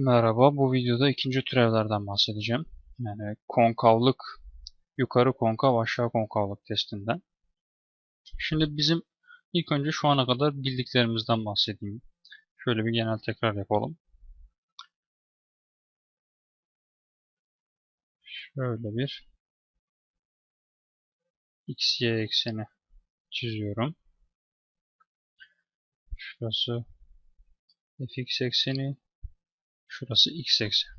Merhaba, bu videoda ikinci türevlerden bahsedeceğim. Yani konkavlık, yukarı konkav, aşağı konkavlık testinden. Şimdi bizim ilk önce şu ana kadar bildiklerimizden bahsedeyim. Şöyle bir genel tekrar yapalım. Şöyle bir x, y ekseni çiziyorum. Şurası fx ekseni, Şurası x eksen.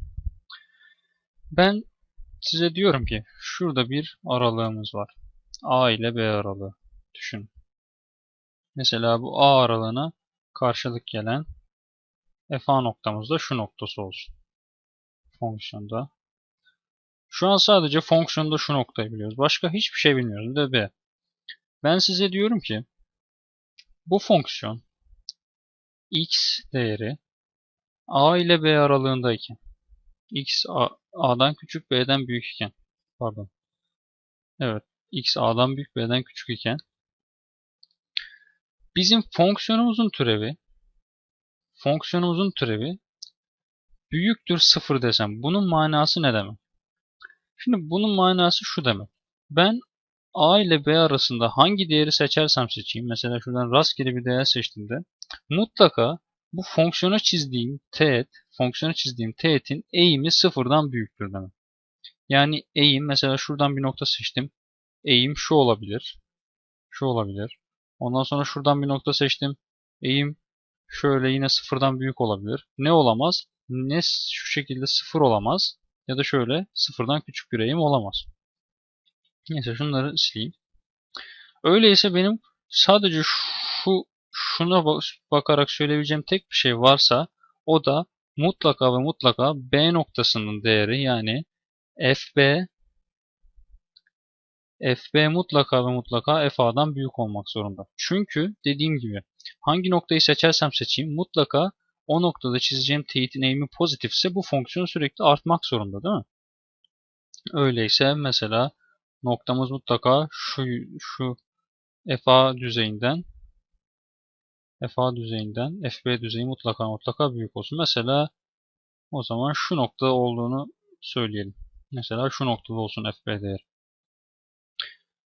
Ben size diyorum ki şurada bir aralığımız var. A ile B aralığı. Düşün. Mesela bu A aralığına karşılık gelen FA noktamız da şu noktası olsun. Fonksiyonda. Şu an sadece fonksiyonda şu noktayı biliyoruz. Başka hiçbir şey bilmiyoruz. De B. Ben size diyorum ki bu fonksiyon x değeri A ile B aralığındayken x A, A'dan küçük B'den büyük iken pardon evet x A'dan büyük B'den küçük iken bizim fonksiyonumuzun türevi fonksiyonumuzun türevi büyüktür sıfır desem bunun manası ne demek? Şimdi bunun manası şu demek. Ben A ile B arasında hangi değeri seçersem seçeyim. Mesela şuradan rastgele bir değer seçtiğimde mutlaka bu fonksiyona çizdiğim teğet, fonksiyona çizdiğim teğetin eğimi sıfırdan büyüktür demek. Yani eğim mesela şuradan bir nokta seçtim. Eğim şu olabilir. Şu olabilir. Ondan sonra şuradan bir nokta seçtim. Eğim şöyle yine sıfırdan büyük olabilir. Ne olamaz? Ne şu şekilde sıfır olamaz. Ya da şöyle sıfırdan küçük bir eğim olamaz. Neyse şunları sileyim. Öyleyse benim sadece şu şuna bakarak söyleyebileceğim tek bir şey varsa o da mutlaka ve mutlaka B noktasının değeri yani FB FB mutlaka ve mutlaka FA'dan büyük olmak zorunda. Çünkü dediğim gibi hangi noktayı seçersem seçeyim mutlaka o noktada çizeceğim teğetin eğimi pozitifse bu fonksiyon sürekli artmak zorunda değil mi? Öyleyse mesela noktamız mutlaka şu, şu FA düzeyinden FA düzeyinden FB düzeyi mutlaka mutlaka büyük olsun. Mesela o zaman şu nokta olduğunu söyleyelim. Mesela şu noktada olsun FB değeri.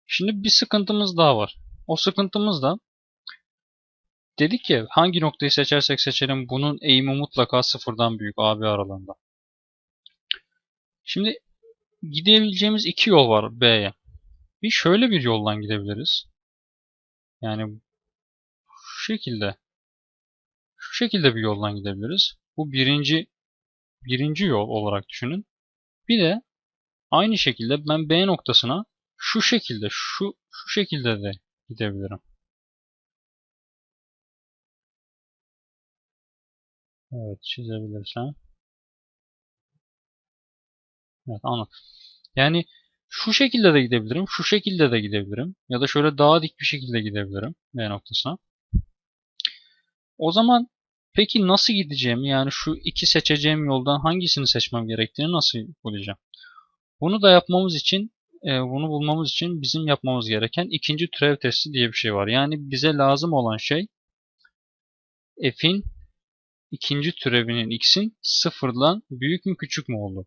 Şimdi bir sıkıntımız daha var. O sıkıntımız da dedik ki hangi noktayı seçersek seçelim bunun eğimi mutlaka sıfırdan büyük AB aralığında. Şimdi gidebileceğimiz iki yol var B'ye. Bir şöyle bir yoldan gidebiliriz. Yani şu şekilde şu şekilde bir yoldan gidebiliriz. Bu birinci birinci yol olarak düşünün. Bir de aynı şekilde ben B noktasına şu şekilde şu şu şekilde de gidebilirim. Evet çizebilirsem. Evet anladım. Yani şu şekilde de gidebilirim. Şu şekilde de gidebilirim. Ya da şöyle daha dik bir şekilde gidebilirim B noktasına. O zaman peki nasıl gideceğim? Yani şu iki seçeceğim yoldan hangisini seçmem gerektiğini nasıl bulacağım? Bunu da yapmamız için, e, bunu bulmamız için bizim yapmamız gereken ikinci türev testi diye bir şey var. Yani bize lazım olan şey f'in ikinci türevinin x'in sıfırdan büyük mü küçük mü oldu?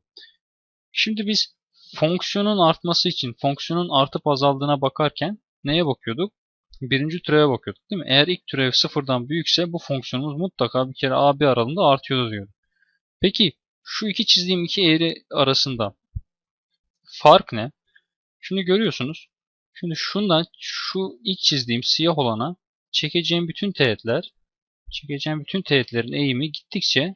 Şimdi biz fonksiyonun artması için fonksiyonun artıp azaldığına bakarken neye bakıyorduk? Birinci türeve bakıyorduk değil mi? Eğer ilk türev sıfırdan büyükse bu fonksiyonumuz mutlaka bir kere AB aralığında artıyordu diyor. Peki şu iki çizdiğim iki eğri arasında fark ne? Şimdi görüyorsunuz. Şimdi şundan şu ilk çizdiğim siyah olana çekeceğim bütün teğetler çekeceğim bütün teğetlerin eğimi gittikçe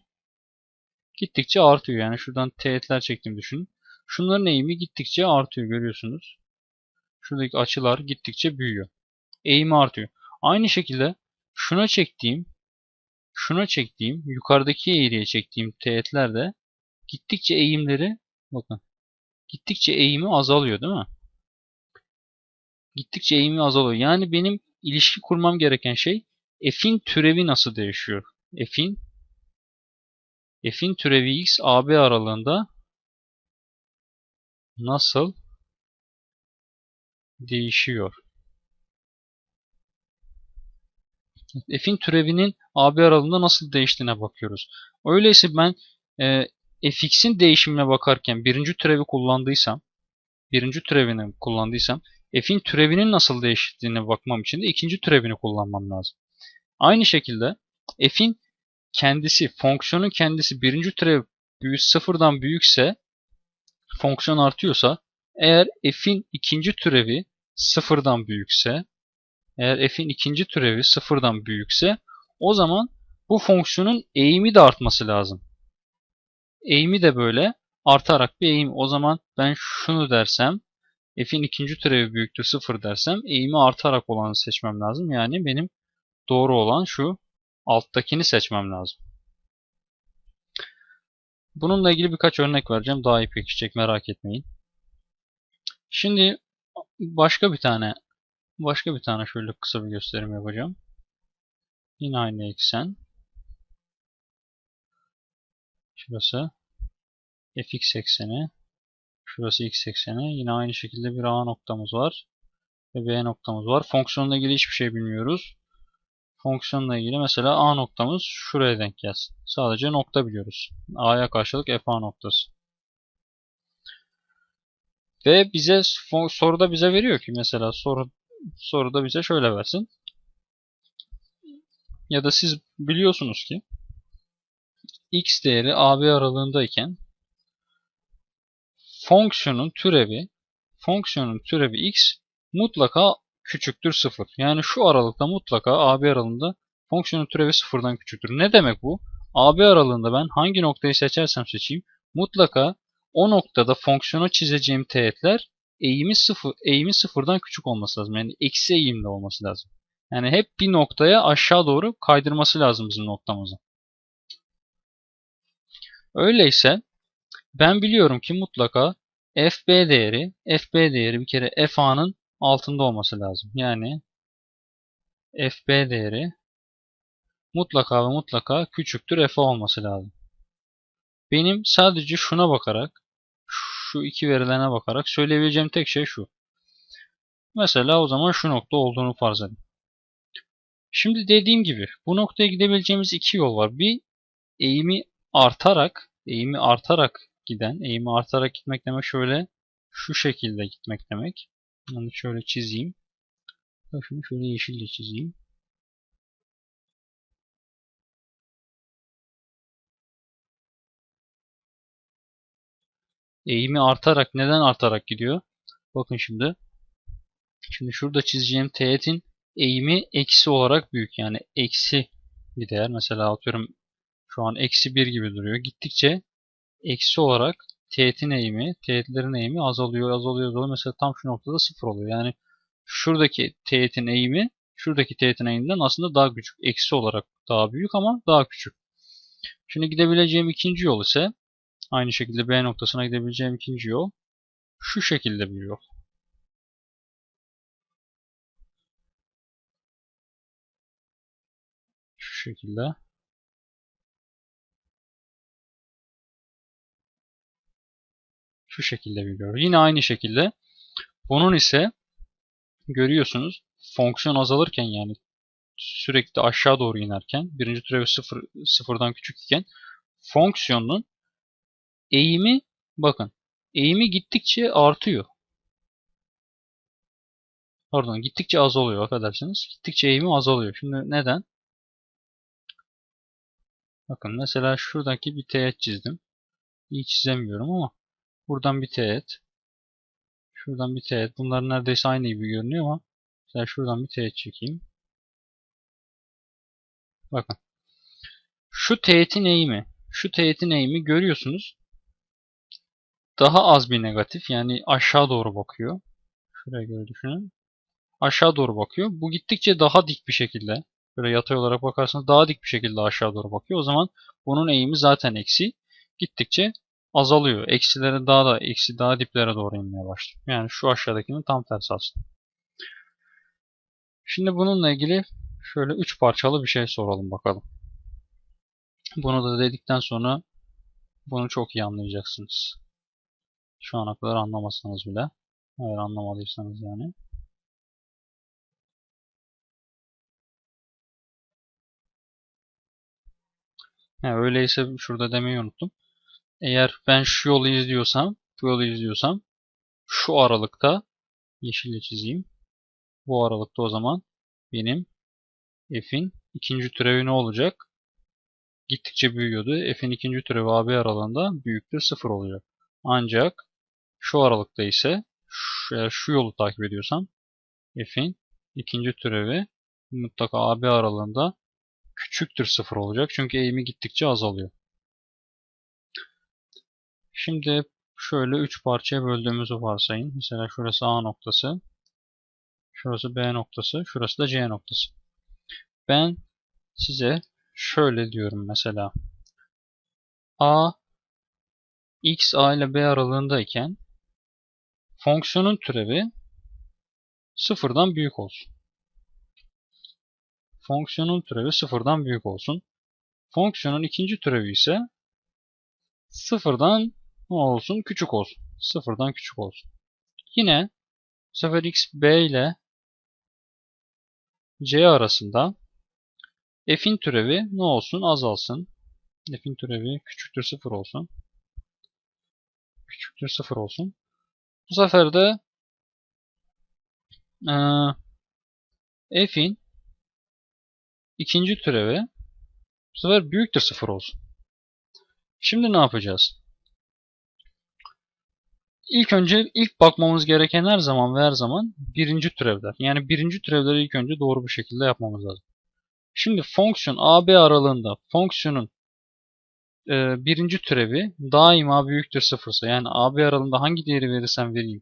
gittikçe artıyor. Yani şuradan teğetler çektiğimi düşünün. Şunların eğimi gittikçe artıyor görüyorsunuz. Şuradaki açılar gittikçe büyüyor eğimi artıyor. Aynı şekilde şuna çektiğim şuna çektiğim yukarıdaki eğriye çektiğim teğetler de gittikçe eğimleri bakın gittikçe eğimi azalıyor değil mi? Gittikçe eğimi azalıyor. Yani benim ilişki kurmam gereken şey f'in türevi nasıl değişiyor? F'in f'in türevi x AB aralığında nasıl değişiyor? F'in türevinin AB aralığında nasıl değiştiğine bakıyoruz. Öyleyse ben e, fx'in değişimine bakarken birinci türevi kullandıysam birinci türevini kullandıysam f'in türevinin nasıl değiştiğine bakmam için de ikinci türevini kullanmam lazım. Aynı şekilde f'in kendisi, fonksiyonun kendisi birinci türev büyük sıfırdan büyükse fonksiyon artıyorsa eğer f'in ikinci türevi sıfırdan büyükse eğer f'in ikinci türevi sıfırdan büyükse o zaman bu fonksiyonun eğimi de artması lazım. Eğimi de böyle artarak bir eğim. O zaman ben şunu dersem f'in ikinci türevi büyüktür sıfır dersem eğimi artarak olanı seçmem lazım. Yani benim doğru olan şu alttakini seçmem lazım. Bununla ilgili birkaç örnek vereceğim. Daha iyi pekişecek merak etmeyin. Şimdi başka bir tane başka bir tane şöyle kısa bir gösterim yapacağım. Yine aynı eksen. Şurası fx ekseni. Şurası x ekseni. Yine aynı şekilde bir a noktamız var. Ve b noktamız var. Fonksiyonla ilgili hiçbir şey bilmiyoruz. Fonksiyonla ilgili mesela a noktamız şuraya denk gelsin. Sadece nokta biliyoruz. a'ya karşılık f a noktası. Ve bize soruda bize veriyor ki mesela soru soruda bize şöyle versin. Ya da siz biliyorsunuz ki x değeri AB aralığındayken fonksiyonun türevi fonksiyonun türevi x mutlaka küçüktür 0. Yani şu aralıkta mutlaka AB aralığında fonksiyonun türevi sıfırdan küçüktür. Ne demek bu? AB aralığında ben hangi noktayı seçersem seçeyim mutlaka o noktada fonksiyonu çizeceğim teğetler eğimi sıfır, eğimi sıfırdan küçük olması lazım. Yani eksi eğimde olması lazım. Yani hep bir noktaya aşağı doğru kaydırması lazım bizim noktamızın. Öyleyse ben biliyorum ki mutlaka fb değeri, fb değeri bir kere fa'nın altında olması lazım. Yani fb değeri mutlaka ve mutlaka küçüktür fa olması lazım. Benim sadece şuna bakarak, şu iki verilene bakarak söyleyebileceğim tek şey şu. Mesela o zaman şu nokta olduğunu farz edin. Şimdi dediğim gibi bu noktaya gidebileceğimiz iki yol var. Bir eğimi artarak, eğimi artarak giden, eğimi artarak gitmek demek şöyle şu şekilde gitmek demek. Onu şöyle çizeyim. Şunu şöyle yeşille çizeyim. Eğimi artarak neden artarak gidiyor? Bakın şimdi. Şimdi şurada çizeceğim teğetin eğimi eksi olarak büyük. Yani eksi bir değer. Mesela atıyorum şu an eksi 1 gibi duruyor. Gittikçe eksi olarak teğetin eğimi, teğetlerin eğimi azalıyor, azalıyor, azalıyor. Mesela tam şu noktada sıfır oluyor. Yani şuradaki teğetin eğimi, şuradaki teğetin eğiminden aslında daha küçük. Eksi olarak daha büyük ama daha küçük. Şimdi gidebileceğim ikinci yol ise aynı şekilde B noktasına gidebileceğim ikinci yol şu şekilde bir yol. Şu şekilde. Şu şekilde biliyor. Yine aynı şekilde bunun ise görüyorsunuz fonksiyon azalırken yani sürekli aşağı doğru inerken birinci türevi sıfır, sıfırdan küçük iken fonksiyonun eğimi bakın eğimi gittikçe artıyor. Pardon gittikçe azalıyor affedersiniz. Gittikçe eğimi azalıyor. Şimdi neden? Bakın mesela şuradaki bir teğet çizdim. İyi çizemiyorum ama buradan bir teğet. Şuradan bir teğet. Bunlar neredeyse aynı gibi görünüyor ama mesela şuradan bir teğet çekeyim. Bakın. Şu teğetin eğimi. Şu teğetin eğimi görüyorsunuz. Daha az bir negatif. Yani aşağı doğru bakıyor. Şuraya göre düşünün. Aşağı doğru bakıyor. Bu gittikçe daha dik bir şekilde böyle yatay olarak bakarsanız daha dik bir şekilde aşağı doğru bakıyor. O zaman bunun eğimi zaten eksi. Gittikçe azalıyor. Eksilere daha da eksi daha diplere doğru inmeye başlıyor. Yani şu aşağıdakinin tam tersi aslında. Şimdi bununla ilgili şöyle üç parçalı bir şey soralım bakalım. Bunu da dedikten sonra bunu çok iyi anlayacaksınız. Şu ana kadar anlamasanız bile. Eğer anlamadıysanız yani. He, öyleyse şurada demeyi unuttum. eğer ben şu yolu izliyorsam, bu yolu izliyorsam şu aralıkta yeşille çizeyim. Bu aralıkta o zaman benim f'in ikinci türevi ne olacak? Gittikçe büyüyordu. F'in ikinci türevi AB aralığında büyüktür sıfır olacak. Ancak şu aralıkta ise şu, şu yolu takip ediyorsam f'in ikinci türevi mutlaka AB aralığında küçüktür sıfır olacak. Çünkü eğimi gittikçe azalıyor. Şimdi şöyle üç parçaya böldüğümüzü varsayın. Mesela şurası A noktası. Şurası B noktası. Şurası da C noktası. Ben size şöyle diyorum mesela. A x a ile b aralığındayken fonksiyonun türevi sıfırdan büyük olsun. Fonksiyonun türevi sıfırdan büyük olsun. Fonksiyonun ikinci türevi ise sıfırdan ne olsun? Küçük olsun. Sıfırdan küçük olsun. Yine bu sefer x b ile c arasında f'in türevi ne olsun? Azalsın. f'in türevi küçüktür sıfır olsun. Küçüktür sıfır olsun. Bu sefer de e, f'in ikinci türevi bu sefer büyüktür sıfır olsun. Şimdi ne yapacağız? İlk önce ilk bakmamız gereken her zaman ve her zaman birinci türevler. Yani birinci türevleri ilk önce doğru bir şekilde yapmamız lazım. Şimdi fonksiyon AB aralığında fonksiyonun e, birinci türevi daima büyüktür sıfırsa yani AB aralığında hangi değeri verirsem vereyim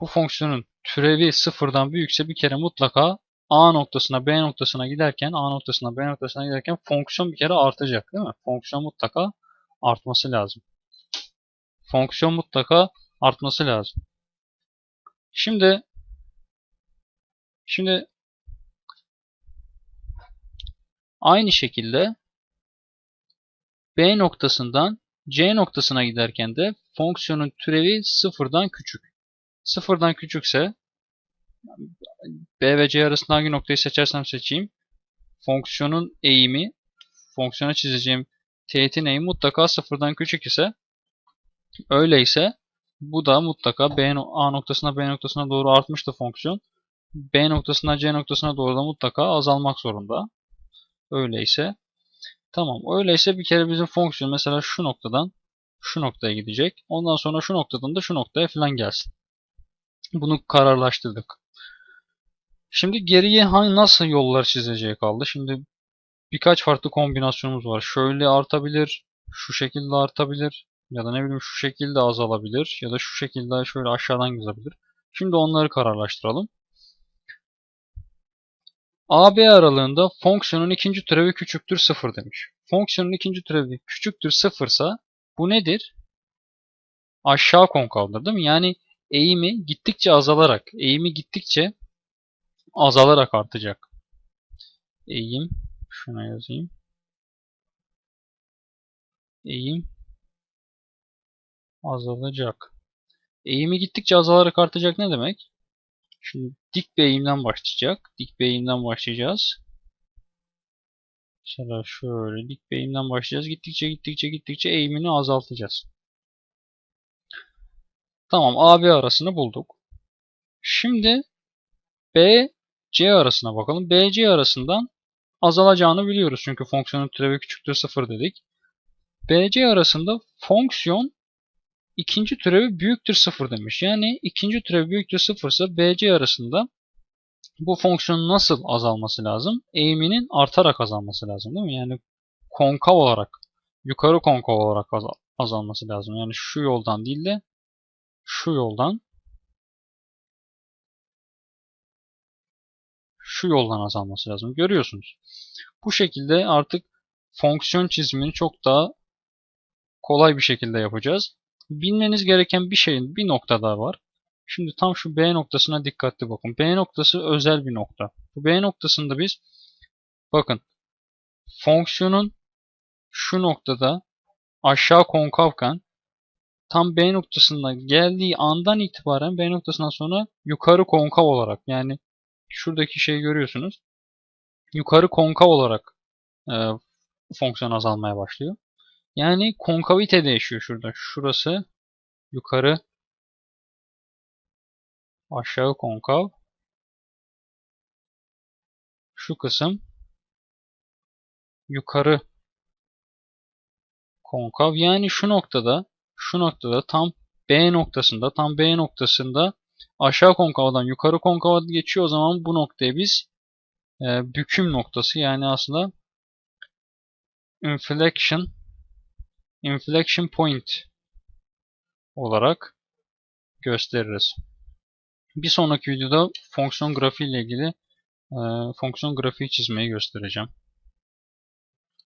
bu fonksiyonun türevi sıfırdan büyükse bir kere mutlaka A noktasına B noktasına giderken A noktasına B noktasına giderken fonksiyon bir kere artacak değil mi? Fonksiyon mutlaka artması lazım. Fonksiyon mutlaka artması lazım. Şimdi şimdi aynı şekilde B noktasından C noktasına giderken de fonksiyonun türevi sıfırdan küçük. Sıfırdan küçükse B ve C arasında hangi noktayı seçersem seçeyim fonksiyonun eğimi fonksiyona çizeceğim teğetin eğimi mutlaka sıfırdan küçük ise öyleyse bu da mutlaka B, A noktasına B noktasına doğru artmıştı fonksiyon. B noktasına C noktasına doğru da mutlaka azalmak zorunda. Öyleyse tamam. Öyleyse bir kere bizim fonksiyon mesela şu noktadan şu noktaya gidecek. Ondan sonra şu noktadan da şu noktaya falan gelsin. Bunu kararlaştırdık. Şimdi geriye hangi nasıl yollar çizeceği kaldı. Şimdi birkaç farklı kombinasyonumuz var. Şöyle artabilir, şu şekilde artabilir ya da ne bileyim şu şekilde azalabilir ya da şu şekilde şöyle aşağıdan gidebilir. Şimdi onları kararlaştıralım. AB aralığında fonksiyonun ikinci türevi küçüktür 0 demiş. Fonksiyonun ikinci türevi küçüktür 0 ise bu nedir? Aşağı konkavdır değil mi? Yani eğimi gittikçe azalarak, eğimi gittikçe azalarak artacak. Eğim, şuna yazayım. Eğim azalacak. Eğimi gittikçe azalarak artacak ne demek? Şimdi dik bir eğimden başlayacak. Dik bir eğimden başlayacağız. Mesela şöyle dik bir eğimden başlayacağız. Gittikçe gittikçe gittikçe eğimini azaltacağız. Tamam AB arasını bulduk. Şimdi B C arasına bakalım. BC arasından azalacağını biliyoruz. Çünkü fonksiyonun türevi küçüktür 0 dedik. BC arasında fonksiyon ikinci türevi büyüktür 0 demiş. Yani ikinci türevi büyüktür 0 ise BC arasında bu fonksiyonun nasıl azalması lazım? Eğiminin artarak azalması lazım değil mi? Yani konkav olarak, yukarı konkav olarak azalması lazım. Yani şu yoldan değil de şu yoldan şu yoldan azalması lazım. Görüyorsunuz. Bu şekilde artık fonksiyon çizimini çok daha kolay bir şekilde yapacağız. Bilmeniz gereken bir şeyin bir nokta daha var. Şimdi tam şu B noktasına dikkatli bakın. B noktası özel bir nokta. Bu B noktasında biz bakın fonksiyonun şu noktada aşağı konkavken tam B noktasına geldiği andan itibaren B noktasından sonra yukarı konkav olarak yani şuradaki şeyi görüyorsunuz. Yukarı konkav olarak e, fonksiyon azalmaya başlıyor. Yani konkavite değişiyor şurada. Şurası yukarı aşağı konkav. Şu kısım yukarı konkav. Yani şu noktada şu noktada tam B noktasında tam B noktasında aşağı konkavdan yukarı konkava geçiyor. O zaman bu noktaya biz e, büküm noktası yani aslında inflection inflection point olarak gösteririz. Bir sonraki videoda fonksiyon grafiği ile ilgili e, fonksiyon grafiği çizmeyi göstereceğim.